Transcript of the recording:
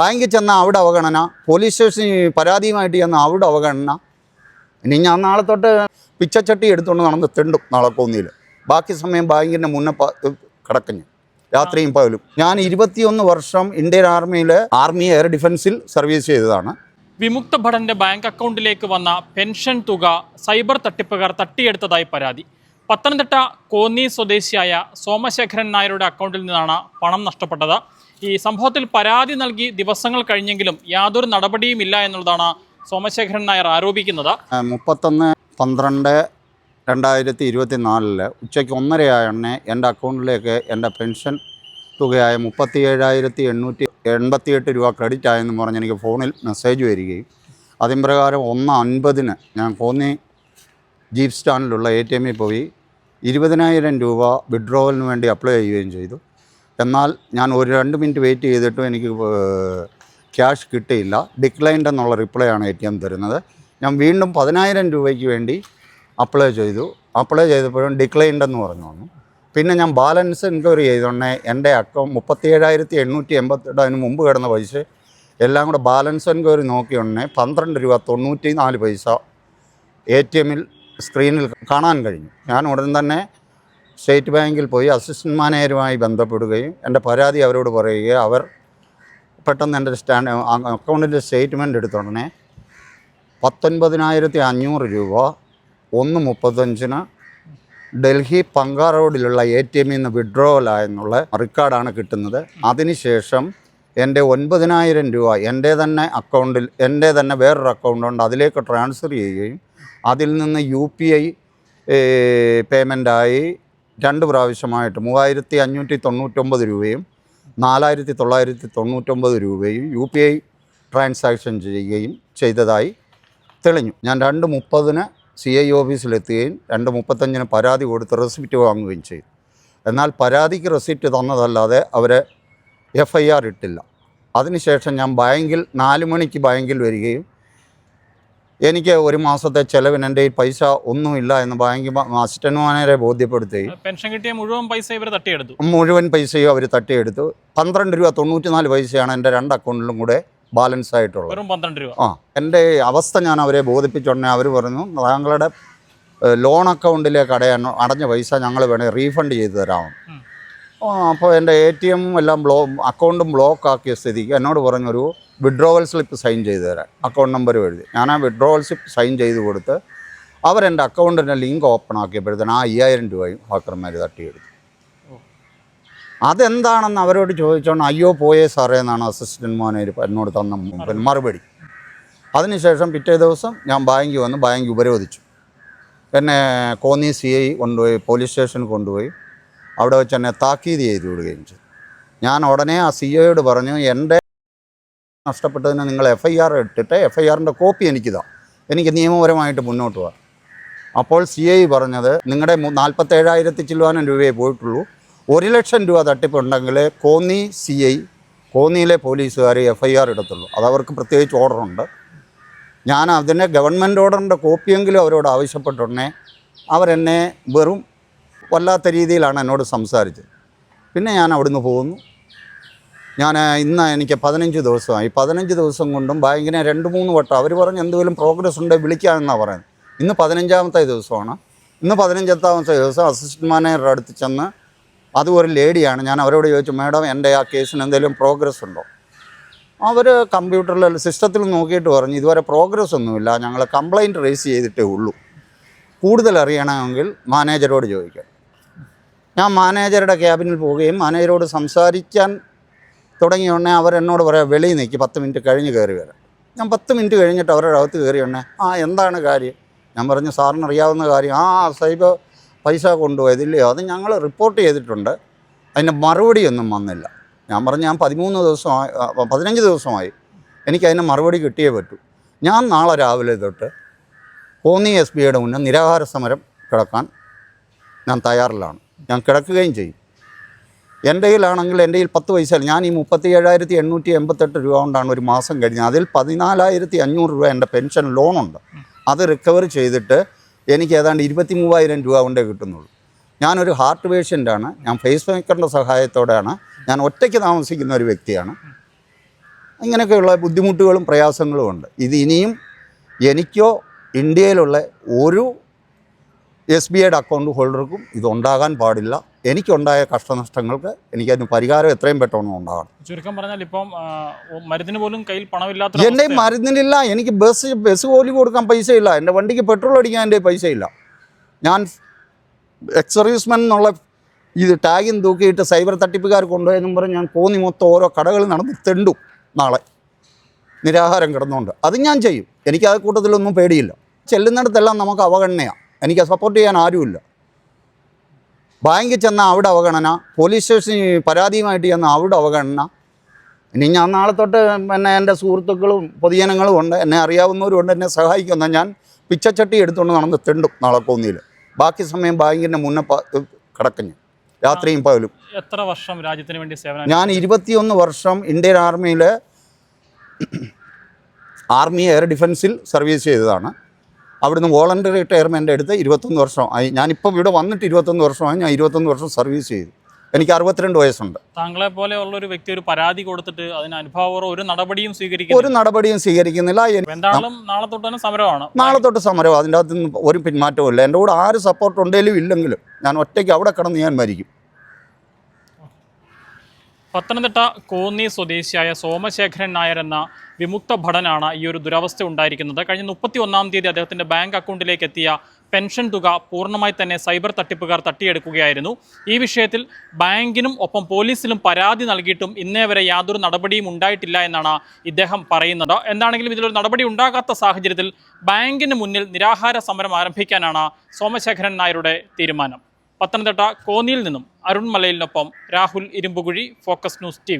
ബാങ്കിൽ ചെന്നാൽ അവിടെ അവഗണന പോലീസ് സ്റ്റേഷനിൽ പരാതിയുമായിട്ട് ചെന്നാൽ അവിടെ അവഗണന. ഇനി ഞാൻ നാളെ തൊട്ട് പിച്ചച്ചട്ടി എടുത്തുകൊണ്ട് നടന്ന് തെണ്ടും നാളെ കോന്നിയിൽ. ബാക്കി സമയം ബാങ്കിന്റെ മുന്നേ കിടക്കും രാത്രിയും പകലും. ഞാൻ ഇരുപത്തിയൊന്ന് വർഷം ഇന്ത്യൻ ആർമിയിൽ ആർമി എയർ ഡിഫൻസിൽ സർവീസ് ചെയ്തതാണ്. വിമുക്ത ഭടന്റെ ബാങ്ക് അക്കൗണ്ടിലേക്ക് വന്ന പെൻഷൻ തുക സൈബർ തട്ടിപ്പുകാർ തട്ടിയെടുത്തതായി പരാതി. പത്തനംതിട്ട കോന്നി സ്വദേശിയായ സോമശേഖരൻ നായരുടെ അക്കൗണ്ടിൽ നിന്നാണ് പണം നഷ്ടപ്പെട്ടത്. ഈ സംഭവത്തിൽ പരാതി നൽകി ദിവസങ്ങൾ കഴിഞ്ഞെങ്കിലും യാതൊരു നടപടിയും ഇല്ല എന്നുള്ളതാണ് സോമശേഖരൻ നായർ ആരോപിക്കുന്നത്. മുപ്പത്തൊന്ന് പന്ത്രണ്ട് രണ്ടായിരത്തി ഇരുപത്തി നാലിൽ ഉച്ചയ്ക്ക് ഒന്നരയായണ്ണെ എന്റെ അക്കൗണ്ടിലേക്ക് എന്റെ പെൻഷൻ തുകയായ മുപ്പത്തി ഏഴായിരത്തി എണ്ണൂറ്റി എൺപത്തിയെട്ട് രൂപ ക്രെഡിറ്റ് ആയെന്ന് പറഞ്ഞ് എനിക്ക് ഫോണിൽ മെസ്സേജ് വരികയും അതിൻ പ്രകാരം ഒന്ന് അൻപതിന് ഞാൻ കോന്നി ജീപ്പ് സ്റ്റാൻഡിലുള്ള എ ടി എമ്മിൽ പോയി ഇരുപതിനായിരം രൂപ വിഡ്രോവലിന് വേണ്ടി അപ്ലൈ ചെയ്യുകയും ചെയ്തു. എന്നാൽ ഞാൻ ഒരു രണ്ട് മിനിറ്റ് വെയിറ്റ് ചെയ്തിട്ടും എനിക്ക് ക്യാഷ് കിട്ടിയില്ല. ഡിക്ലൈൻഡ് എന്നുള്ള റിപ്ലൈ ആണ് എ ടി എം തരുന്നത്. ഞാൻ വീണ്ടും പതിനായിരം രൂപയ്ക്ക് വേണ്ടി അപ്ലൈ ചെയ്തു. അപ്ലൈ ചെയ്തപ്പോഴും ഡിക്ലൈൻഡ് എന്ന് പറഞ്ഞു വന്നു. പിന്നെ ഞാൻ ബാലൻസ് എൻക്വയറി ചെയ്തോണ്ടേ എന്റെ അക്കൗണ്ട് മുപ്പത്തി ഏഴായിരത്തി എണ്ണൂറ്റി എൺപത്തെട്ട് അതിന് മുമ്പ് കിടന്ന പൈസ എല്ലാം കൂടെ ബാലൻസ് എൻക്വയറി നോക്കിയോണ്ടേ പന്ത്രണ്ട് രൂപ തൊണ്ണൂറ്റി നാല് പൈസ എ ടി എമ്മിൽ സ്ക്രീനിൽ കാണാൻ കഴിഞ്ഞു. ഞാൻ ഉടൻ തന്നെ സ്റ്റേറ്റ് ബാങ്കിൽ പോയി അസിസ്റ്റന്റ് മാനേജരുമായി ബന്ധപ്പെടുകയും എന്റെ പരാതി അവരോട് പറയുകയും അവർ പെട്ടെന്ന് എന്റെ സ്റ്റാൻഡ് അക്കൗണ്ടിന്റെ സ്റ്റേറ്റ്മെന്റ് എടുത്ത ഉടനെ പത്തൊൻപതിനായിരത്തി അഞ്ഞൂറ് രൂപ ഒന്ന് മുപ്പത്തഞ്ചിന് ഡൽഹി പങ്കാ റോഡിലുള്ള എ ടി എമ്മിൽ നിന്ന് വിഡ്രോവലായെന്നുള്ള റെക്കോർഡാണ് കിട്ടുന്നത്. അതിനുശേഷം എന്റെ ഒൻപതിനായിരം രൂപ എന്റെ തന്നെ അക്കൗണ്ടിൽ എന്റെ തന്നെ വേറൊരു അക്കൗണ്ടുണ്ട് അതിലേക്ക് ട്രാൻസ്ഫർ ചെയ്യുകയും അതിൽ നിന്ന് യു പി ഐ പേയ്മെന്റായി രണ്ട് പ്രാവശ്യമായിട്ട് മൂവായിരത്തി അഞ്ഞൂറ്റി തൊണ്ണൂറ്റൊമ്പത് രൂപയും നാലായിരത്തി തൊള്ളായിരത്തി തൊണ്ണൂറ്റൊമ്പത് രൂപയും യു പി ഐ ട്രാൻസാക്ഷൻ ചെയ്യുകയും ചെയ്തതായി തെളിഞ്ഞു. ഞാൻ രണ്ട് മുപ്പതിന് സി ഐ ഓഫീസിലെത്തുകയും രണ്ട് മുപ്പത്തഞ്ചിന് പരാതി കൊടുത്ത് റെസിപ്റ്റ് വാങ്ങുകയും ചെയ്തു. എന്നാൽ പരാതിക്ക് റെസിപ്റ്റ് തന്നതല്ലാതെ അവരെ എഫ് ഐ ആർ ഇട്ടില്ല. അതിനുശേഷം ഞാൻ ബാങ്കിൽ നാല് മണിക്ക് ബാങ്കിൽ വരികയും എനിക്ക് ഒരു മാസത്തെ ചെലവിന് എന്റെ ഈ പൈസ ഒന്നുമില്ല എന്ന് ബാങ്ക് അസിസ്റ്റന്റ് മാനേജരെ ബോധ്യപ്പെടുത്തുകയും പെൻഷൻ കിട്ടിയ മുഴുവൻ പൈസ ഇവർ തട്ടിയെടുത്തു. മുഴുവൻ പൈസയും അവർ തട്ടിയെടുത്തു. പന്ത്രണ്ട് രൂപ തൊണ്ണൂറ്റിനാല് പൈസയാണ് എന്റെ രണ്ട് അക്കൗണ്ടിലും കൂടെ ബാലൻസ് ആയിട്ടുള്ളത്. വെറും പന്ത്രണ്ട് രൂപ. ആ എന്റെ അവസ്ഥ ഞാൻ അവരെ ബോധിപ്പിച്ചുടനെ അവർ പറഞ്ഞു താങ്കളുടെ ലോൺ അക്കൗണ്ടിലേക്ക് അടയാൻ അടഞ്ഞ പൈസ ഞങ്ങൾ വേണേൽ റീഫണ്ട് ചെയ്തു തരാം. അപ്പോൾ എന്റെ എ ടി എം എല്ലാം ബ്ലോ അക്കൗണ്ടും ബ്ലോക്ക് ആക്കിയ സ്ഥിതിക്ക് എന്നോട് പറഞ്ഞൊരു വിഡ്രോവൽ സ്ലിപ്പ് സൈൻ ചെയ്തു തരാൻ. അക്കൗണ്ട് നമ്പർ എഴുതി. ഞാൻ ആ വിഡ്രോവൽ സ്ലിപ്പ് സൈൻ ചെയ്ത് കൊടുത്ത് അവരെന്റെ അക്കൗണ്ടിന്റെ ലിങ്ക് ഓപ്പൺ ആക്കിയപ്പോഴത്തേന് ആ അയ്യായിരം രൂപയും ഹാക്കർമാർ തട്ടിയെടുത്തു. അതെന്താണെന്ന് അവരോട് ചോദിച്ചോണ്ട് അയ്യോ പോയേ സാറേ എന്നാണ് അസിസ്റ്റന്റ് മാനേജർ എന്നോട് തന്ന മറുപടി. അതിനുശേഷം പിറ്റേ ദിവസം ഞാൻ ബാങ്കിൽ വന്ന് ബാങ്ക് ഉപരോധിച്ചു. എന്നെ കോന്നി സി ഐ കൊണ്ടുപോയി പോലീസ് സ്റ്റേഷനിൽ കൊണ്ടുപോയി. അവിടെ വെച്ച് എന്നെ താക്കീത് ചെയ്തു വിടുകയും ചെയ്തു. ഞാൻ ഉടനെ ആ സി ഐയോട് പറഞ്ഞു എന്റെ നഷ്ടപ്പെട്ടതിന് നിങ്ങൾ എഫ് ഐ ആർ ഇട്ടിട്ട് എഫ് ഐ ആറിന്റെ കോപ്പി എനിക്കിതാ. എനിക്ക് നിയമപരമായിട്ട് മുന്നോട്ട് പോകാം. അപ്പോൾ സി ഐ പറഞ്ഞത് നിങ്ങളുടെ നാൽപ്പത്തേഴായിരത്തി ചില്ലുവാനം രൂപയെ പോയിട്ടുള്ളൂ. ഒരു ലക്ഷം രൂപ തട്ടിപ്പുണ്ടെങ്കിൽ കോന്നി സി ഐ കോന്നിയിലെ പോലീസുകാർ എഫ് ഐ ആർ ഇടത്തുള്ളൂ. അതവർക്ക് പ്രത്യേകിച്ച് ഓർഡറുണ്ട് ഞാൻ അതിന്റെ ഗവൺമെന്റ് ഓർഡറിന്റെ കോപ്പിയെങ്കിലും അവരോട് ആവശ്യപ്പെട്ടുടനെ അവരെന്നെ വെറും വല്ലാത്ത രീതിയിലാണ് എന്നോട് സംസാരിച്ചത്. പിന്നെ ഞാൻ അവിടുന്ന് പോകുന്നു. ഞാൻ ഇന്ന് എനിക്ക് പതിനഞ്ച് ദിവസമായി. പതിനഞ്ച് ദിവസം കൊണ്ടും ബാങ്കിനെ രണ്ട് മൂന്ന് വട്ടം അവർ പറഞ്ഞ് എന്തെങ്കിലും പ്രോഗ്രസ് ഉണ്ടെങ്കിൽ വിളിക്കാമെന്നാണ് പറയുന്നത്. ഇന്ന് പതിനഞ്ചാമത്തെ ദിവസമാണ്. ഇന്ന് പതിനഞ്ചാമത്തെ ദിവസം അസിസ്റ്റന്റ് മാനേജറുടെ അടുത്ത് ചെന്ന് അതും ഒരു ലേഡിയാണ്. ഞാൻ അവരോട് ചോദിച്ചു മാഡം എന്റെ ആ കേസിന് എന്തെങ്കിലും പ്രോഗ്രസ് ഉണ്ടോ? അവർ കമ്പ്യൂട്ടറിൽ സിസ്റ്റത്തിൽ നോക്കിയിട്ട് പറഞ്ഞു ഇതുവരെ പ്രോഗ്രസ് ഒന്നുമില്ല. ഞങ്ങൾ കംപ്ലൈന്റ് റേസ് ചെയ്തിട്ടേ ഉള്ളൂ. കൂടുതൽ അറിയണമെങ്കിൽ മാനേജറോട് ചോദിക്കാം. ഞാൻ മാനേജറുടെ ക്യാബിനിൽ പോവുകയും മാനേജരോട് സംസാരിക്കാൻ തുടങ്ങിയ ഉടനെ അവരെന്നോട് പറയാം വെളിയിൽ നിൽക്കി പത്ത് മിനിറ്റ് കഴിഞ്ഞ് കയറി വരാം. ഞാൻ പത്ത് മിനിറ്റ് കഴിഞ്ഞിട്ട് അവരുടെ അകത്ത് കയറി ഉടനെ ആ എന്താണ് കാര്യം? ഞാൻ പറഞ്ഞു സാറിന് അറിയാവുന്ന കാര്യം ആ സൈബർ പൈസ കൊണ്ടുപോയതില്ലയോ അത് ഞങ്ങൾ റിപ്പോർട്ട് ചെയ്തിട്ടുണ്ട്. അതിന്റെ മറുപടിയൊന്നും വന്നില്ല. ഞാൻ പറഞ്ഞു ഞാൻ പതിമൂന്ന് ദിവസമായി പതിനഞ്ച് ദിവസമായി. എനിക്ക് മറുപടി കിട്ടിയേ പറ്റൂ. ഞാൻ നാളെ രാവിലെ തൊട്ട് കോന്നി എസ് ബിയുടെ മുന്നിൽ നിരാഹാര സമരം കിടക്കാൻ ഞാൻ തയ്യാറിലാണ്. ഞാൻ കിടക്കുകയും ചെയ്യും. എന്റെ കയ്യിലാണെങ്കിൽ എന്റെ കയ്യിൽ പത്ത് പൈസ ഞാൻ ഈ മുപ്പത്തി ഏഴായിരത്തി എണ്ണൂറ്റി എൺപത്തെട്ട് രൂപ കൊണ്ടാണ് ഒരു മാസം കഴിഞ്ഞത്. അതിൽ പതിനാലായിരത്തി അഞ്ഞൂറ് രൂപ എന്റെ പെൻഷൻ ലോണുണ്ട്. അത് റിക്കവർ ചെയ്തിട്ട് എനിക്ക് ഏതാണ്ട് ഇരുപത്തി മൂവായിരം രൂപ കൊണ്ടേ കിട്ടുന്നുള്ളൂ. ഞാനൊരു ഹാർട്ട് പേഷ്യന്റാണ്. ഞാൻ ഫേസ് മേക്കറിന്റെ സഹായത്തോടെയാണ്. ഞാൻ ഒറ്റയ്ക്ക് താമസിക്കുന്ന ഒരു വ്യക്തിയാണ്. ഇങ്ങനെയൊക്കെയുള്ള ബുദ്ധിമുട്ടുകളും പ്രയാസങ്ങളും ഉണ്ട്. ഇത് ഇനിയും എനിക്കോ ഇന്ത്യയിലുള്ള ഒരു എസ് ബി ഐയുടെ അക്കൗണ്ട് ഹോൾഡർക്കും ഇതുണ്ടാകാൻ പാടില്ല. എനിക്കുണ്ടായ കഷ്ടനഷ്ടങ്ങൾക്ക് എനിക്കതിന് പരിഹാരം എത്രയും പെട്ടെന്ന് ഉണ്ടാകണം. ചുരുക്കം പറഞ്ഞാൽ ഇപ്പം മരുന്നിന് പോലും കയ്യിൽ പണമില്ലാത്ത എന്റെ മരുന്നിനില്ല. എനിക്ക് ബസ് ബസ് പോലും കൊടുക്കാൻ പൈസയില്ല. എന്റെ വണ്ടിക്ക് പെട്രോൾ അടിക്കാൻ എന്റെ പൈസയില്ല. ഞാൻ എക്സർവീസ്മെൻ എന്നുള്ള ഇത് ടാഗിൻ തൂക്കിയിട്ട് സൈബർ തട്ടിപ്പുകാർ കൊണ്ടുപോയെന്നും പറഞ്ഞ് ഞാൻ കോന്നി മൊത്തം ഓരോ കടകളിൽ നടന്ന് തെണ്ടും നാളെ. നിരാഹാരം കിടന്നുകൊണ്ട്. അത് ഞാൻ ചെയ്യും. എനിക്ക് ആ കൂട്ടത്തിലൊന്നും പേടിയില്ല. ചെല്ലുന്നിടത്തെല്ലാം നമുക്ക് അവഗണനയാണ് എനിക്ക് സപ്പോർട്ട് ചെയ്യാൻ ആരുമില്ല. ബാങ്കിൽ ചെന്ന അവിടെ അവഗണന പോലീസ് സ്റ്റേഷനിൽ പരാതിയുമായിട്ട് ചെന്ന അവിടെ അവഗണന. ഇനി ഞാൻ നാളെ തൊട്ട് പിന്നെ എന്റെ സുഹൃത്തുക്കളും പൊതുജനങ്ങളും ഉണ്ട് എന്നെ അറിയാവുന്നവരും ഉണ്ട് എന്നെ സഹായിക്കുന്ന ഞാൻ പിച്ചച്ചട്ടി എടുത്തുകൊണ്ട് നടന്ന് തെണ്ടും നാളെ കോന്നിയിൽ. ബാക്കി സമയം ബാങ്കിന്റെ മുന്നേ പ- കിടക്കും ഞാൻ. രാത്രിയും പകലും. എത്ര വർഷം രാജ്യത്തിന് വേണ്ടി സേവനം ഞാൻ ഇരുപത്തിയൊന്ന് വർഷം ഇന്ത്യൻ ആർമിയിൽ ആർമി എയർ ഡിഫൻസിൽ സർവീസ് ചെയ്തതാണ്. അവിടുന്ന് വോളണ്ടറി റിട്ടയർമെന്റ് എടുത്ത് ഇരുപത്തൊന്ന് വർഷമായി. ഞാനിപ്പോൾ ഇവിടെ വന്നിട്ട് ഇരുപത്തൊന്ന് വർഷമായി. ഞാൻ ഇരുപത്തൊന്ന് വർഷം സർവീസ് ചെയ്തു. എനിക്ക് അറുപത്തിരണ്ട് വയസ്സുണ്ട്. താങ്കളെ പോലെയുള്ള ഒരു വ്യക്തി ഒരു പരാതി കൊടുത്തിട്ട് അതിന് അനുഭാവപൂർവം ഒരു നടപടിയും സ്വീകരിക്കും ഒരു നടപടിയും സ്വീകരിക്കുന്നില്ല. എനി- എന്തായാലും നാളെ തൊട്ട് തന്നെ സമരമാണ്. നാളെ തൊട്ട് സമരം അതിന്റെ അകത്ത് ഒരു പിന്മാറ്റവും ഇല്ല എന്റെ കൂടെ ആര് സപ്പോർട്ട് ഉണ്ടെങ്കിലും ഇല്ലെങ്കിലും ഞാൻ ഒറ്റയ്ക്ക് അവിടെ കിടന്ന് ഞാൻ മരിക്കും. പത്തനംതിട്ട കോന്നി സ്വദേശിയായ സോമശേഖരൻ നായർ എന്ന വിമുക്ത ഭടനാണ് ഈ ഒരു ദുരവസ്ഥ ഉണ്ടായിരിക്കുന്നത്. കഴിഞ്ഞ മുപ്പത്തി ഒന്നാം തീയതി അദ്ദേഹത്തിന്റെ ബാങ്ക് അക്കൗണ്ടിലേക്ക് എത്തിയ പെൻഷൻ തുക പൂർണമായി തന്നെ സൈബർ തട്ടിപ്പുകാർ തട്ടിയെടുക്കുകയായിരുന്നു. ഈ വിഷയത്തിൽ ബാങ്കിനും ഒപ്പം പോലീസിലും പരാതി നൽകിയിട്ടും ഇന്നേ വരെ യാതൊരു നടപടിയും ഉണ്ടായിട്ടില്ല എന്നാണ് ഇദ്ദേഹം പറയുന്നത്. എന്താണെങ്കിലും ഇതിലൊരു നടപടി ഉണ്ടാകാത്ത സാഹചര്യത്തിൽ ബാങ്കിന് മുന്നിൽ നിരാഹാര സമരം ആരംഭിക്കാനാണ് സോമശേഖരൻ നായരുടെ തീരുമാനം. പത്തനംതിട്ട കോന്നിയിൽ നിന്നും Arun മലയിലിനൊപ്പം Rahul Irumbukuzhi focus news T